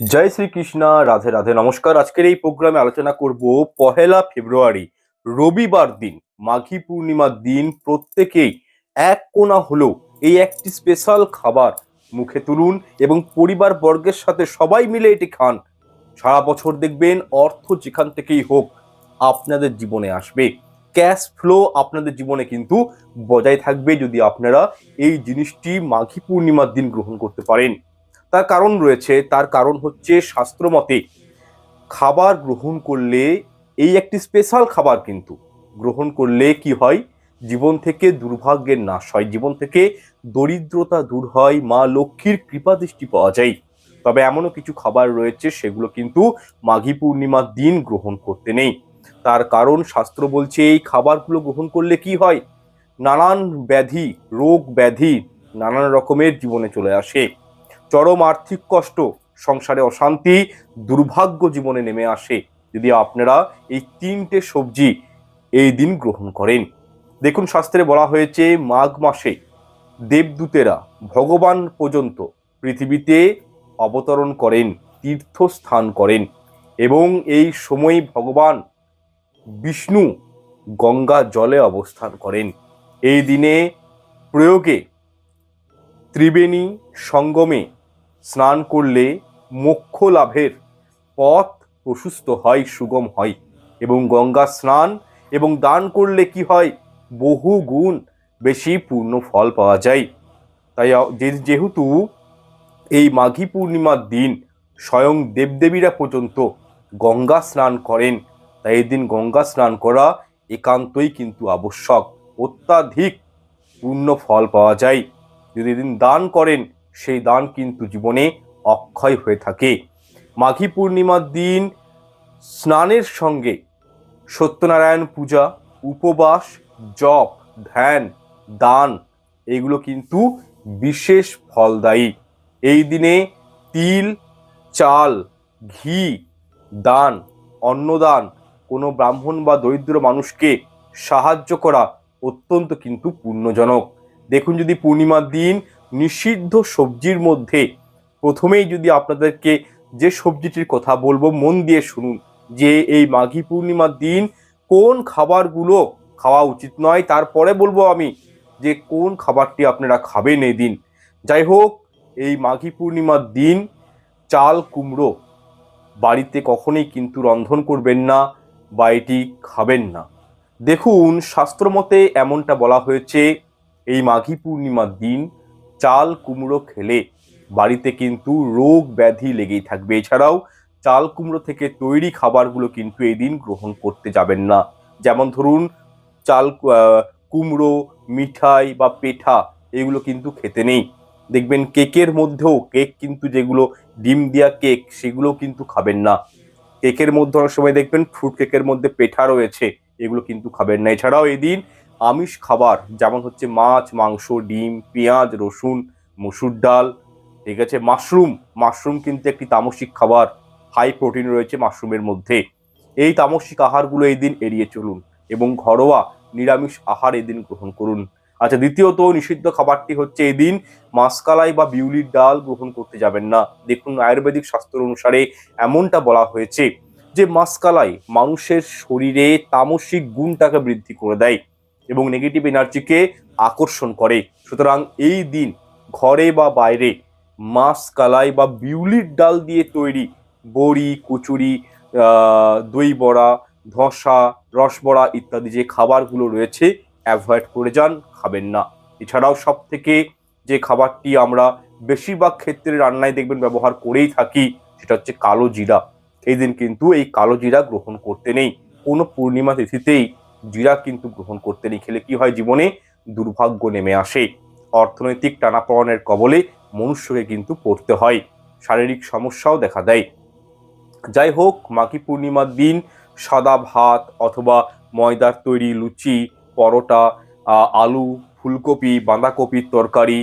জয় শ্রীকৃষ্ণ, রাধে রাধে। নমস্কার। আজকের এই প্রোগ্রামে আলোচনা করব পহেলা ফেব্রুয়ারি, রবিবার দিন, মাঘী পূর্ণিমার দিন প্রত্যেকেই এক কোণা হলেও এই একটি স্পেশাল খাবার মুখে তুলুন এবং পরিবার বর্গের সাথে সবাই মিলে এটি খান। সারা বছর দেখবেন অর্থ যেখান থেকেই হোক আপনাদের জীবনে আসবে। ক্যাশ ফ্লো আপনাদের জীবনে কিন্তু বজায় থাকবে যদি আপনারা এই জিনিসটি মাঘী পূর্ণিমার দিন গ্রহণ করতে পারেন। তার কারণ রয়েছে, তার কারণ হচ্ছে শাস্ত্রমতে খাবার গ্রহণ করলে, এই একটি স্পেশাল খাবার কিন্তু, গ্রহণ করলে কি হয়? জীবন থেকে দুর্ভাগ্যের নাশ হয়, জীবন থেকে দরিদ্রতা দূর হয়, মা লক্ষ্মীর কৃপা দৃষ্টি পাওয়া যায়। তবে এমনও কিছু খাবার রয়েছে, সেগুলো কিন্তু মাঘী পূর্ণিমার দিন গ্রহণ করতে নেই। তার কারণ শাস্ত্র বলছে, এই খাবারগুলো গ্রহণ করলে কি হয়? নানান ব্যাধি, রোগ ব্যাধি নানান রকমের জীবনে চলে আসে। চরম আর্থিক কষ্ট, সংসারে অশান্তি, দুর্ভাগ্য জীবনে নেমে আসে। যদি আপনারা এই তিনটে সবজি এই দিন গ্রহণ করেন। দেখুন শাস্ত্রে বলা হয়েছে, মাঘ মাসে দেবদূতেরা ভগবান পর্যন্ত পৃথিবীতে অবতরণ করেন, তীর্থস্থান করেন এবং এই সময় ভগবান বিষ্ণু গঙ্গা জলে অবস্থান করেন। এই দিনে প্রয়োগে ত্রিবেণী সঙ্গমে স্নান করলে মোক্ষ লাভের পথ প্রশস্ত হয়, সুগম হয় এবং গঙ্গা স্নান এবং দান করলে কি হয়? বহু গুণ বেশি পূর্ণ ফল পাওয়া যায়। তাই যেহেতু এই মাঘী পূর্ণিমার দিন স্বয়ং দেবদেবীরা পর্যন্ত গঙ্গা স্নান করেন, তাই এই দিন গঙ্গা স্নান করা একান্তই কিন্তু আবশ্যক। অত্যাধিক পূর্ণ ফল পাওয়া যায়। যদি এদিন দান করেন সেই দান কিন্তু জীবনে অক্ষয় হয়ে থাকে। মাঘী পূর্ণিমার দিন স্নানের সঙ্গে সত্যনারায়ণ পূজা, উপবাস, জপ, ধ্যান, দান, এগুলো কিন্তু বিশেষ ফলদায়ী। এই দিনে তিল, চাল, ঘি, দান, অন্নদান, কোনো ব্রাহ্মণ বা দরিদ্র মানুষকে সাহায্য করা অত্যন্ত কিন্তু পুণ্যজনক। দেখুন যদি পূর্ণিমার দিন নিষিদ্ধ সবজির মধ্যে প্রথমেই যদি আপনাদেরকে যে সবজিটির কথা বলব, মন দিয়ে শুনুন যে এই মাঘী পূর্ণিমার দিন কোন খাবারগুলো খাওয়া উচিত নয়। তারপরে বলব আমি যে কোন খাবারটি আপনারা খাবেন এই দিন যাই হোক, এই মাঘী পূর্ণিমার দিন চাল কুমড়ো বাড়িতে কখনোই কিন্তু রন্ধন করবেন না বা এটি খাবেন না। দেখুন শাস্ত্রমতে এমনটা বলা হয়েছে, এই মাঘী পূর্ণিমার দিন চাল কুমড়ো খেলে বাড়িতে কিন্তু রোগ ব্যাধি লেগেই থাকবে। এছাড়াও চাল কুমড়ো থেকে তৈরি খাবারগুলো কিন্তু এই দিন গ্রহণ করতে যাবেন না। যেমন ধরুন, চাল কুমড়ো, মিঠাই বা পেঠা এগুলো কিন্তু খেতে নেই। দেখবেন কেকের মধ্যেও কেক কিন্তু যেগুলো ডিম দেওয়া কেক সেগুলো কিন্তু খাবেন না। কেকের মধ্যে অনেক সময় দেখবেন ফ্রুট কেকের মধ্যে পেঠা রয়েছে, এগুলো কিন্তু খাবেন না। এছাড়াও এদিন আমিষ খাবার, যেমন হচ্ছে মাছ, মাংস, ডিম, পেঁয়াজ, রসুন, মসুর ডাল, ঠিক আছে? মাশরুম মাশরুম কিন্তু একটি তামসিক খাবার। হাই প্রোটিন রয়েছে মাশরুমের মধ্যে। এই তামসিক আহারগুলো এই দিন এড়িয়ে চলুন এবং ঘরোয়া নিরামিষ আহার এদিন গ্রহণ করুন। আচ্ছা দ্বিতীয়ত নিষিদ্ধ খাবারটি হচ্ছে এদিন মাসকালাই বা বিউলির ডাল গ্রহণ করতে যাবেন না। দেখুন, আয়ুর্বেদিক শাস্ত্র অনুসারে এমনটা বলা হয়েছে যে মাসকালাই মানুষের শরীরে তামসিক গুণটাকে বৃদ্ধি করে দেয়। এবং নেগেটিভ এনার্জিকে আকর্ষণ করে। সুতরাং এই দিন ঘরে বা বাইরে মাছ, কালাই বা বিউলির ডাল দিয়ে তৈরি বড়ি, কচুরি দই বড়া, ধসা রসবড়া ইত্যাদি যে খাবারগুলো রয়েছে অ্যাভয়েড করে যান, খাবেন না। এছাড়াও সব থেকে যে খাবারটি আমরা বেশিরভাগ ক্ষেত্রে রান্নায় দেখবেন ব্যবহার করেই থাকি, সেটা হচ্ছে কালো জিরা। এই দিন কিন্তু এই কালো জিরা গ্রহণ করতে নেই। কোনো পূর্ণিমা তিথিতেই জিরা কিন্তু গ্রহণ করতে নেই খেলে কি হয়? জীবনে দুর্ভাগ্য নেমে আসে। অর্থনৈতিক টানাপড়নের কবলে মনুষ্যকে কিন্তু পড়তে হয়। শারীরিক সমস্যাও দেখা দেয়। যাই হোক, মাঘী পূর্ণিমার দিন সাদা ভাত অথবা ময়দার তৈরি লুচি, পরোটা আলু, ফুলকপি, বাঁধাকপির তরকারি,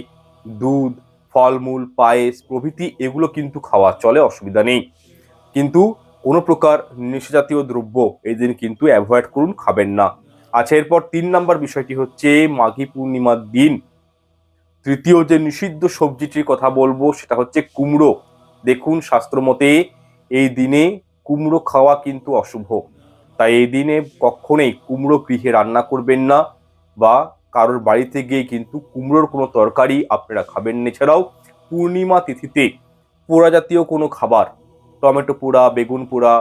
দুধ, ফলমূল, পায়েস প্রভৃতি এগুলো কিন্তু খাওয়া চলে, অসুবিধা নেই। কিন্তু কোনো প্রকার নেশাজাতীয় দ্রব্য এই দিন কিন্তু অ্যাভয়েড করুন, খাবেন না। আচ্ছা এরপর তিন নাম্বার বিষয়টি হচ্ছে মাঘী পূর্ণিমার দিন। তৃতীয় যে নিষিদ্ধ সবজিটির কথা বলব, সেটা হচ্ছে কুমড়ো। দেখুন শাস্ত্রমতে এই দিনে কুমড়ো খাওয়া কিন্তু অশুভ। তাই এই দিনে কখনোই কুমড়ো গৃহে রান্না করবেন না বা কারোর বাড়িতে গিয়ে কিন্তু কুমড়োর কোনো তরকারি আপনারা খাবেন না। এছাড়াও পূর্ণিমা তিথিতে পোড়া জাতীয় কোনো খাবার টমেটো পোড়া বেগুন পোড়া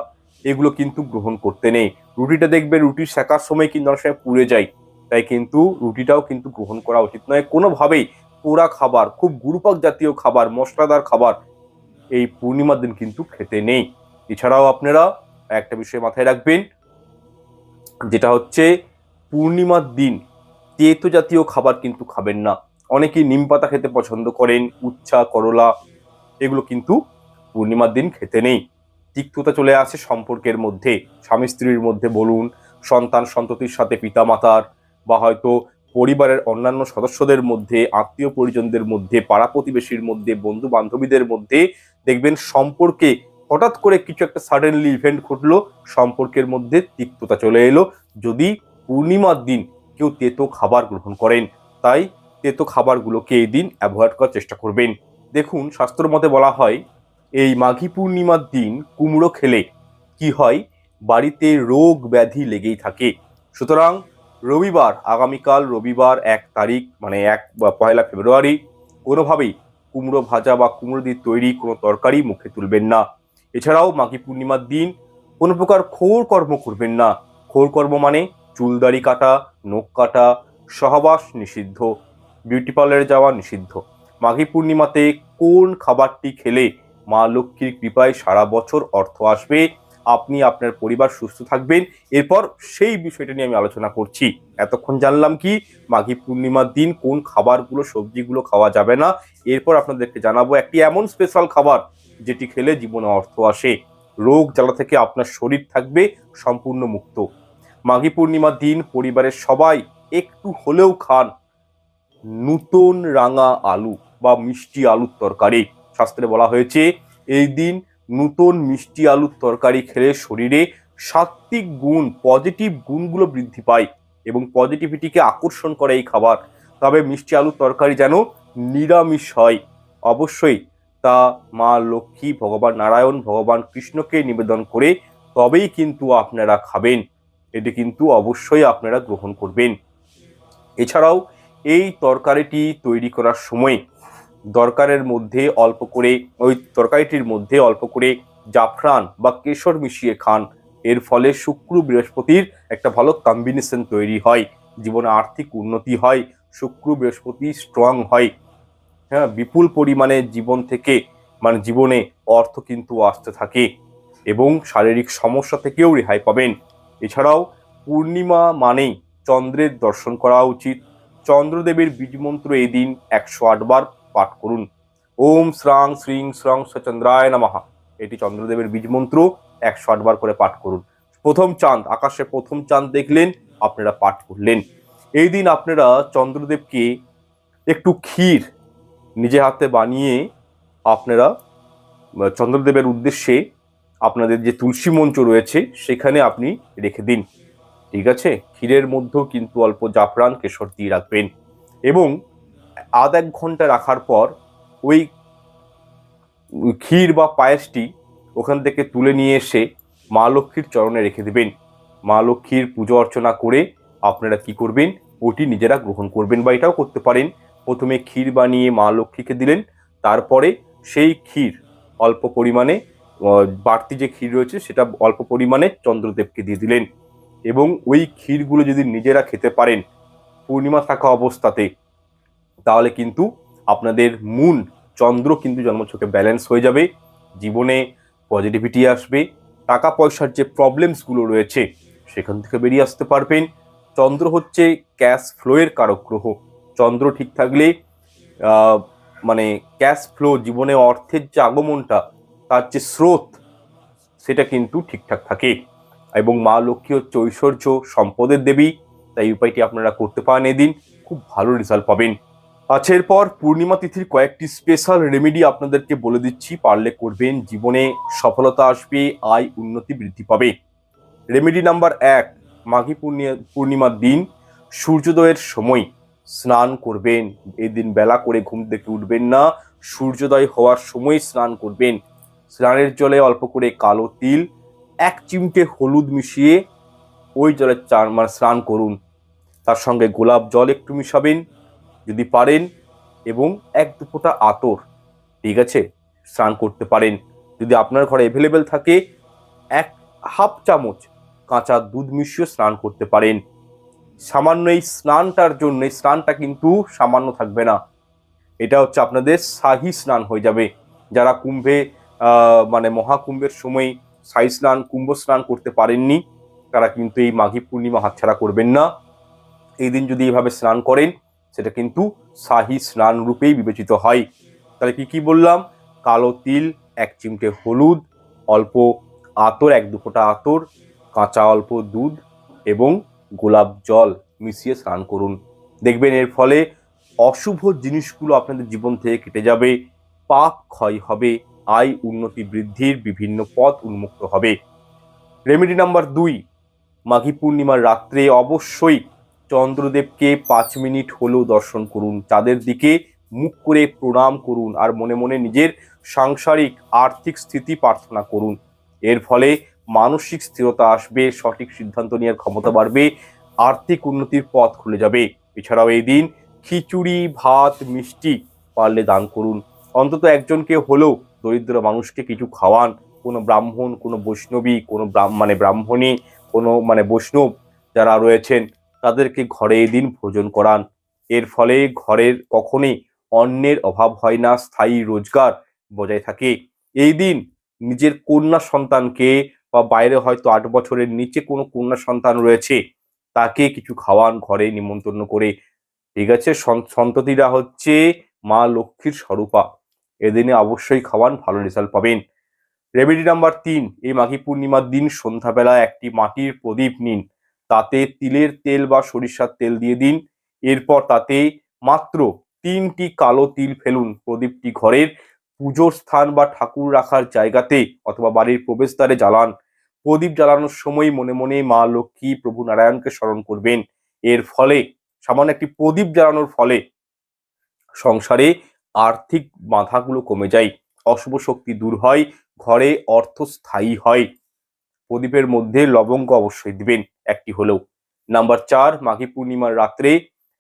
এগুলো কিন্তু গ্রহণ করতে নেই। রুটিটা দেখবে রুটি শেখার সময় কিন্তু অনেক সময় পুড়ে যায়। তাই কিন্তু রুটিটাও কিন্তু গ্রহণ করা উচিত নয়। কোনোভাবেই পোড়া খাবার, খুব গুরুপাক জাতীয় খাবার, মশলাদার খাবার এই পূর্ণিমার দিন কিন্তু খেতে নেই। এছাড়াও আপনারা একটা বিষয় মাথায় রাখবেন, যেটা হচ্ছে পূর্ণিমার দিন তেতো জাতীয় খাবার কিন্তু খাবেন না। অনেকেই নিম পাতা খেতে পছন্দ করেন, উচ্ছা, করলা, এগুলো কিন্তু পূর্ণিমার দিন খেতে নেই। তিক্ততা চলে আসে সম্পর্কের মধ্যে। স্বামী স্ত্রীর মধ্যে বলুন, সন্তান সন্ততির সাথে পিতামাতার বা হয়তো পরিবারের অন্যান্য সদস্যদের মধ্যে, আত্মীয় পরিজনদের মধ্যে, পাড়া প্রতিবেশীর মধ্যে বন্ধু বান্ধবীদের মধ্যে দেখবেন সম্পর্কে হঠাৎ করে কিছু একটা সাডেনলি ইভেন্ট ঘটলো, সম্পর্কের মধ্যে তিক্ততা চলে এলো। যদি পূর্ণিমার দিন কেউ তেতো খাবার গ্রহণ করেন, তাই তেতো খাবারগুলোকে এই দিন অ্যাভয়েড করার চেষ্টা করবেন। দেখুন শাস্ত্র মতে বলা হয় এই মাঘী পূর্ণিমার দিন কুমড়ো খেলে কি হয়? বাড়িতে রোগ ব্যাধি লেগেই থাকে। সুতরাং রবিবার, আগামীকাল রবিবার এক তারিখ মানে এক বা পয়লা ফেব্রুয়ারি, কোনোভাবেই কুমড়ো ভাজা বা কুমড়ো দিয়ে তৈরি কোনো তরকারি মুখে তুলবেন না। এছাড়াও মাঘী পূর্ণিমার দিন কোনো প্রকার খোর কর্ম করবেন না। খোর কর্ম মানে চুলদাড়ি কাটা, নখ কাটা, সহবাস নিষিদ্ধ, বিউটি পার্লারে যাওয়া নিষিদ্ধ। মাঘী পূর্ণিমাতে কোন খাবারটি খেলে মা লক্ষ্মীর কৃপায় সারা বছর অর্থ আসবে। আপনি আপনার পরিবার সুস্থ থাকবেন। এরপর সেই বিষয়টা নিয়ে আমি আলোচনা করছি। এতক্ষণ জানলাম কি, মাঘী পূর্ণিমার দিন কোন খাবারগুলো, সবজিগুলো খাওয়া যাবে না। এরপর আপনাদেরকে জানাব একটি এমন স্পেশাল খাবার যেটি খেলে জীবনে অর্থ আসে। রোগ জ্বালা থেকে আপনার শরীর থাকবে সম্পূর্ণ মুক্ত। মাঘী পূর্ণিমার দিন পরিবারের সবাই একটু হলেও খান। নূতন রাঙা আলু বা মিষ্টি আলুর তরকারি। শাস্ত্রে বলা হয়েছে, এই দিন নতুন মিষ্টি আলুর তরকারি খেলে শরীরে সাত্ত্বিক গুণ পজিটিভ গুণগুলো বৃদ্ধি পায় এবং পজিটিভিটিকে আকর্ষণ করে এই খাবার। তবে মিষ্টি আলুর তরকারি যেন নিরামিষ হয়, অবশ্যই তা মা লক্ষ্মী, ভগবান নারায়ণ, ভগবান কৃষ্ণকে নিবেদন করে তবেই কিন্তু আপনারা খাবেন। এটি কিন্তু অবশ্যই আপনারা গ্রহণ করবেন। এছাড়াও এই তরকারিটি তৈরি করার সময় দরকারের মধ্যে অল্প করে, ওই তরকারিটির মধ্যে অল্প করে জাফরান বা কেশর মিশিয়ে খান। এর ফলে শুক্র বৃহস্পতির একটা ভালো কম্বিনেশন তৈরি হয়। জীবনে আর্থিক উন্নতি হয়, শুক্র বৃহস্পতি স্ট্রং হয়। হ্যাঁ বিপুল পরিমাণে জীবন থেকে মানে জীবনে অর্থ কিন্তু আসতে থাকে এবং শারীরিক সমস্যা থেকেও রেহাই পাবেন। এছাড়াও পূর্ণিমা মানেই চন্দ্রের দর্শন করা উচিত। চন্দ্রদেবের বীজমন্ত্র এই দিন একশো আটবার পাঠ করুন। ওম শ্রাং শ্রীং শ্রং সচন্দ্রায় নমঃ। এটি চন্দ্রদেবের বীজমন্ত্র একশো আটবার করে পাঠ করুন। প্রথম চাঁদ, আকাশে প্রথম চাঁদ দেখলেন, আপনারা পাঠ করলেন। এই দিন আপনারা চন্দ্রদেবকে একটু ক্ষীর নিজে হাতে বানিয়ে আপনারা চন্দ্রদেবের উদ্দেশ্যে আপনাদের যে তুলসী মঞ্চ রয়েছে, সেখানে আপনি রেখে দিন। ঠিক আছে? ক্ষীরের মধ্যেও কিন্তু অল্প জাফরান, কেশর দিয়ে রাখবেন। এবং আধ এক ঘণ্টা রাখার পর ওই ক্ষীর বা পায়েসটি ওখান থেকে তুলে নিয়ে এসে মা লক্ষ্মীর চরণে রেখে দেবেন। মা লক্ষ্মীর পুজো অর্চনা করে আপনারা কি করবেন? ওটি নিজেরা গ্রহণ করবেন বা এটাও করতে পারেন। প্রথমে ক্ষীর বানিয়ে মা লক্ষ্মীকে দিলেন, তারপরে সেই ক্ষীর অল্প পরিমাণে বাড়তি যে ক্ষীর রয়েছে সেটা অল্প পরিমাণে চন্দ্রদেবকে দিয়ে দিলেন। এবং ওই ক্ষীরগুলো যদি নিজেরা খেতে পারেন, পূর্ণিমা থাকা অবস্থাতে তাহলে কিন্তু আপনাদের মুন, চন্দ্র কিন্তু জন্মছকে ব্যালেন্স হয়ে যাবে, জীবনে পজিটিভিটি আসবে টাকা পয়সার যে প্রবলেমসগুলো রয়েছে, সেখান থেকে বেরিয়ে আসতে পারবেন। চন্দ্র হচ্ছে ক্যাশ ফ্লোয়ের কারক গ্রহ। চন্দ্র ঠিক থাকলে মানে ক্যাশ ফ্লো জীবনে অর্থের যে আগমনটা, তার যে স্রোত, সেটা কিন্তু ঠিকঠাক থাকে। এবং মা লক্ষ্মী হচ্ছে ঐশ্বর্য, সম্পদের দেবী, তাই উপায়টি আপনারা করতে পারেন এদিন। খুব ভালো রেজাল্ট পাবেন। আচ্ছা এরপর পূর্ণিমা তিথির কয়েকটি স্পেশাল রেমেডি আপনাদেরকে বলে দিচ্ছি। পারলে করবেন, জীবনে সফলতা আসবে, আয় উন্নতি বৃদ্ধি পাবে। রেমেডি নাম্বার এক, মাঘী পূর্ণিমা পূর্ণিমার দিন, সূর্যোদয়ের সময় স্নান করবেন। এই দিন বেলা করে ঘুম থেকে উঠবেন না, সূর্যোদয় হওয়ার সময় স্নান করবেন। স্নানের জলে অল্প করে কালো তিল, এক চিমটে হলুদ মিশিয়ে ওই জলে চার মানে স্নান করুন। তার সঙ্গে গোলাপ জল একটু মিশাবেন যদি পারেন এবং এক দু ফোঁটা আতর, ঠিক আছে, স্নান করতে পারেন। যদি আপনার ঘরে অ্যাভেলেবেল থাকে, এক হাফ চামচ কাঁচা দুধ মিশিয়ে স্নান করতে পারেন। সামান্য এই স্নানটার জন্য, এই স্নানটা কিন্তু সামান্য থাকবে না। এটা হচ্ছে আপনাদের শাহী স্নান হয়ে যাবে। যারা কুম্ভে মানে মহাকুম্ভের সময় শাহী স্নান, কুম্ভ স্নান করতে পারেননি, তারা কিন্তু এই মাঘী পূর্ণিমা হাতছাড়া করবেন না। এই দিন যদি এইভাবে স্নান করেন সেটা কিন্তু শাহি স্নান রূপেই বিবেচিত হয়। তাহলে কি কি বললাম? কালো তিল, এক চিমটে হলুদ, অল্প আতর, এক দু ফোঁটা আতর, কাঁচা অল্প দুধ এবং গোলাপ জল মিশিয়ে স্নান করুন। দেখবেন এর ফলে অশুভ জিনিসগুলো আপনাদের জীবন থেকে কেটে যাবে, পাপ ক্ষয় হবে, আয় উন্নতি বৃদ্ধির বিভিন্ন পথ উন্মুক্ত হবে। রেমেডি নাম্বার দুই, মাঘী পূর্ণিমার রাত্রে অবশ্যই চন্দ্রদেবকে পাঁচ মিনিট হলেও দর্শন করুন। চাঁদের দিকে মুখ করে প্রণাম করুন আর মনে মনে নিজের সাংসারিক, আর্থিক স্থিতি প্রার্থনা করুন। এর ফলে মানসিক স্থিরতা আসবে, সঠিক সিদ্ধান্ত নেওয়ার ক্ষমতা বাড়বে, আর্থিক উন্নতির পথ খুলে যাবে। এছাড়াও এই দিন খিচুড়ি, ভাত, মিষ্টি পারলে দান করুন। অন্তত একজনকে হলেও দরিদ্র মানুষকে কিছু খাওয়ান। কোনো ব্রাহ্মণ, কোনো বৈষ্ণবী, কোনো মানে ব্রাহ্মণী, কোনো মানে বৈষ্ণব যারা রয়েছেন তাদেরকে ঘরে দিন ভোজন করান। এর ফলে ঘরের কখনোই অন্যের অভাব হয় না, স্থায়ী রোজগার বজায় থাকে। এই দিন নিজের কন্যা সন্তানকে বা বাইরে হয়তো আট বছরের নিচে কোনো কন্যা সন্তান রয়েছে, তাকে কিছু খাওয়ান, ঘরে নিমন্ত্রণ করে। ঠিক আছে, সন- সন্ততিরা হচ্ছে মা লক্ষ্মীর স্বরূপা। এদিনে অবশ্যই খাওয়ান, ভালো রেজাল্ট পাবেন। রেমেডি নাম্বার তিন, এই মাঘী পূর্ণিমার দিন সন্ধ্যাবেলা একটি মাটির প্রদীপ নিন। তাতে তিলের তেল বা সরিষার তেল দিয়ে দিন। এরপর তাতে মাত্র তিনটি কালো তিল ফেলুন প্রদীপটি ঘরের পুজোর স্থান বা ঠাকুর রাখার জায়গাতে অথবা বাড়ির প্রবেশদ্বারে জ্বালান। প্রদীপ জ্বালানোর সময় মনে মনে মা লক্ষ্মী প্রভু নারায়ণকে স্মরণ করবেন। এর ফলে, সামান্য একটি প্রদীপ জ্বালানোর ফলে সংসারে আর্থিক বাধাগুলো কমে যায়, অশুভ শক্তি দূর হয়, ঘরে অর্থ স্থায়ী হয়। প্রদীপের মধ্যে লবঙ্গ অবশ্যই দিবেন একটি হলেও। নাম্বার চার, মাঘী পূর্ণিমার রাত্রে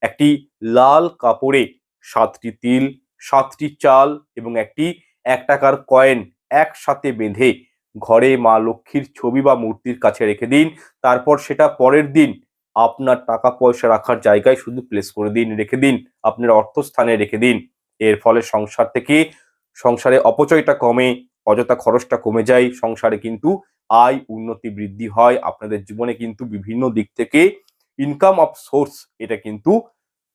একটি লাল কাপড়ে সাতটি তিল, সাতটি চাল এবং একটি এক টাকার কয়েন একসাথে বেঁধে ঘরে মা লক্ষ্মীর ছবি বা মূর্তির কাছে রেখে দিন। তারপর সেটা পরের দিন আপনার টাকা পয়সা রাখার জায়গায় শুধু প্লেস করে দিন, রেখে দিন, আপনার অর্থস্থানে রেখে দিন। এর ফলে সংসার থেকে, সংসারে অপচয়টা কমে, অযথা খরচটা কমে যায়, সংসারে কিন্তু আয় উন্নতি বৃদ্ধি হয়। আপনাদের জীবনে কিন্তু বিভিন্ন দিক থেকে ইনকাম অফ সোর্স এটা কিন্তু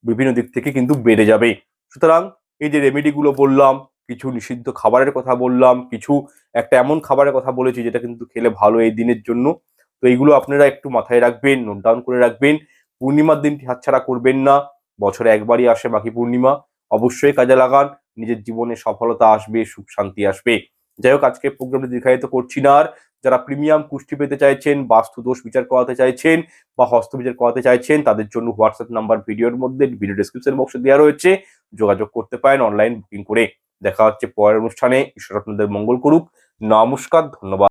বিভিন্ন দিক থেকে কিন্তু বেড়ে যাবে। সুতরাং এই যে রেমেডিগুলো বললাম, কিছু নিষিদ্ধ খাবারের কথা বললাম, কিছু একটা এমন খাবারের কথা বলেছি যেটা কিন্তু খেলে ভালো এই দিনের জন্য। তো এইগুলো আপনারা একটু মাথায় রাখবেন নোট ডাউন করে রাখবেন। পূর্ণিমার দিনটি হাতছাড়া করবেন না। বছরে একবারই আসে বাকি পূর্ণিমা। অবশ্যই কাজে লাগান, নিজের জীবনে সফলতা আসবে, সুখ শান্তি আসবে। যাই হোক আজকে প্রোগ্রামটি দীর্ঘায়িত করছি না আর। যারা প্রিমিয়াম কুষ্টি পেতে চাইছেন বাস্তু দোষ বিচার করাতে চাইছেন বা হস্ত বিচার করাতে চাইছেন, তাদের জন্য হোয়াটসঅ্যাপ নাম্বার ভিডিওর মধ্যে ভিডিও ডিসক্রিপশন বক্সে দেওয়া রয়েছে। যোগাযোগ করতে পারেন অনলাইন বুকিং করে। দেখা হচ্ছে পরের অনুষ্ঠানে। ঈশ্বর আপনাদের মঙ্গল করুক। নমস্কার, ধন্যবাদ।